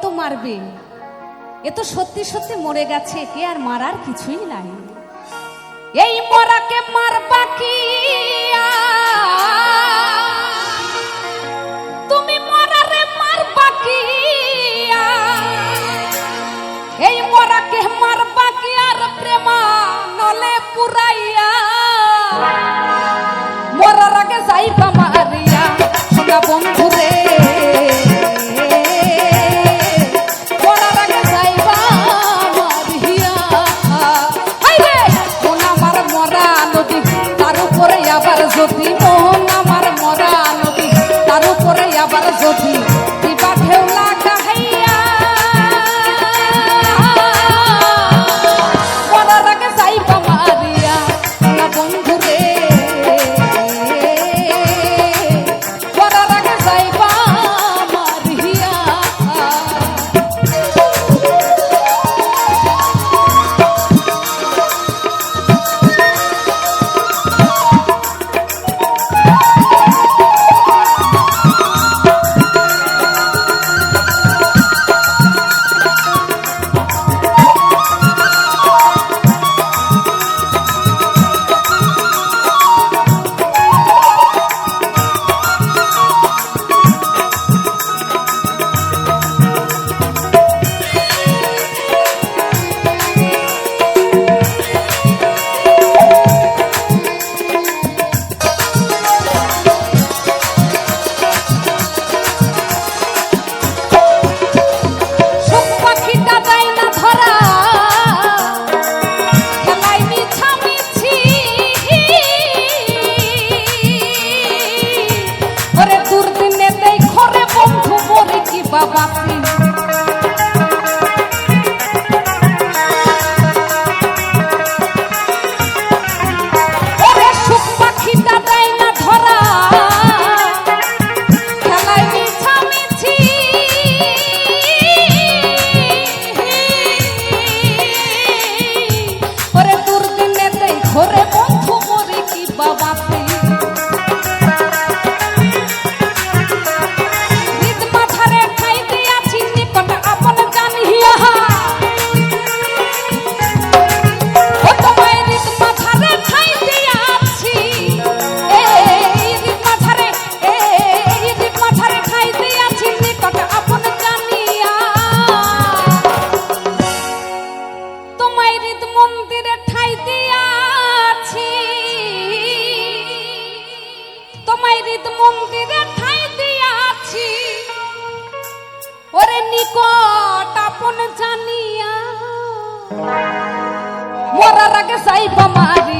কত মারবে? এ তো সত্যি সত্যি মরে গেছে, কে আর মারার কিছুই নাই। এই মরাকে মার বাকি তুমি মরারে মার বাকি এই মরাকে মার আর প্রেমা নলে পুরাইয়া। মরার আগে যাইবা মারিয়া সোনা papá. pop. তোমায় হৃদ মন্দিরে ঠাই দিয়াছি। ওরে নিকট আপন জানিয়া মরার আগে সাইবা মারি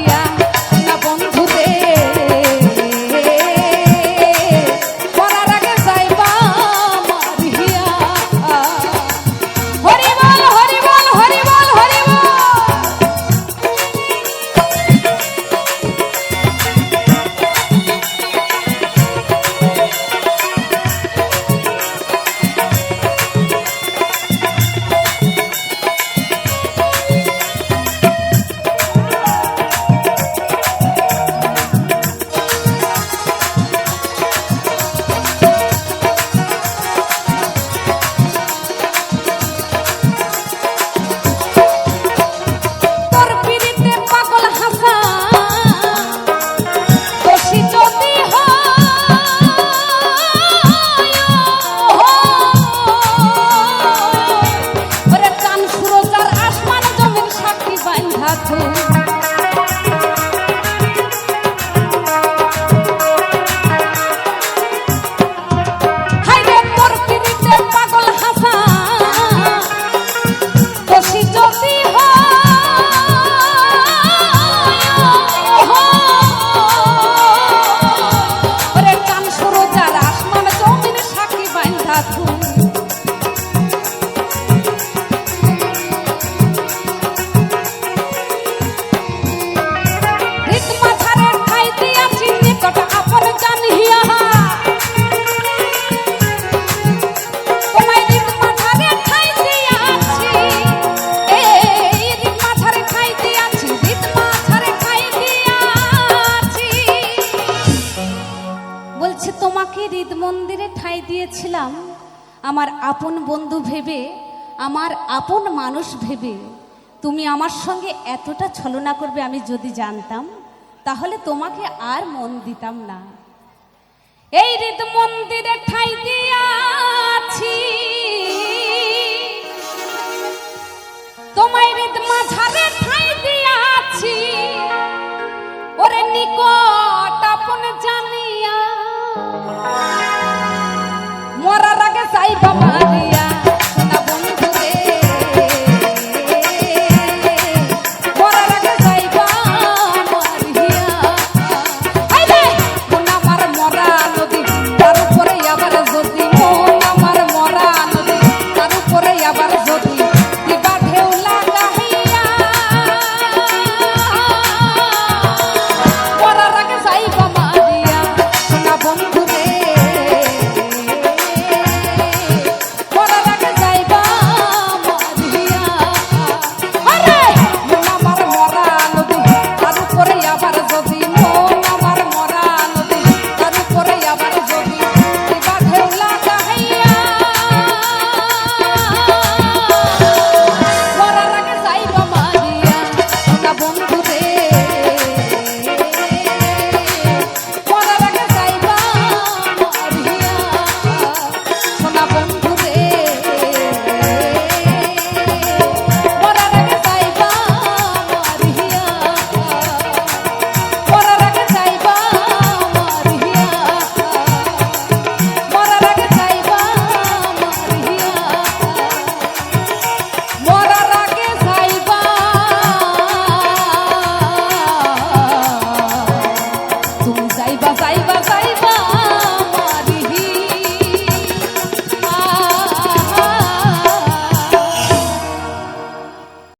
আপন বন্ধু ভেবে, আমার আপন মানুষ ভেবে, তুমি আমার সঙ্গে এতটা ছলনা করবে আমি যদি জানতাম, তাহলে তোমাকে আর মন দিতাম না। এই ঋত মন্দিরে ঠাই দিয়াছি। তোমায় ঋত মাঝারে ঠাই দিয়াছি। ওরে নিকট আপন জানিয়া, মরার আগে চাই বাবা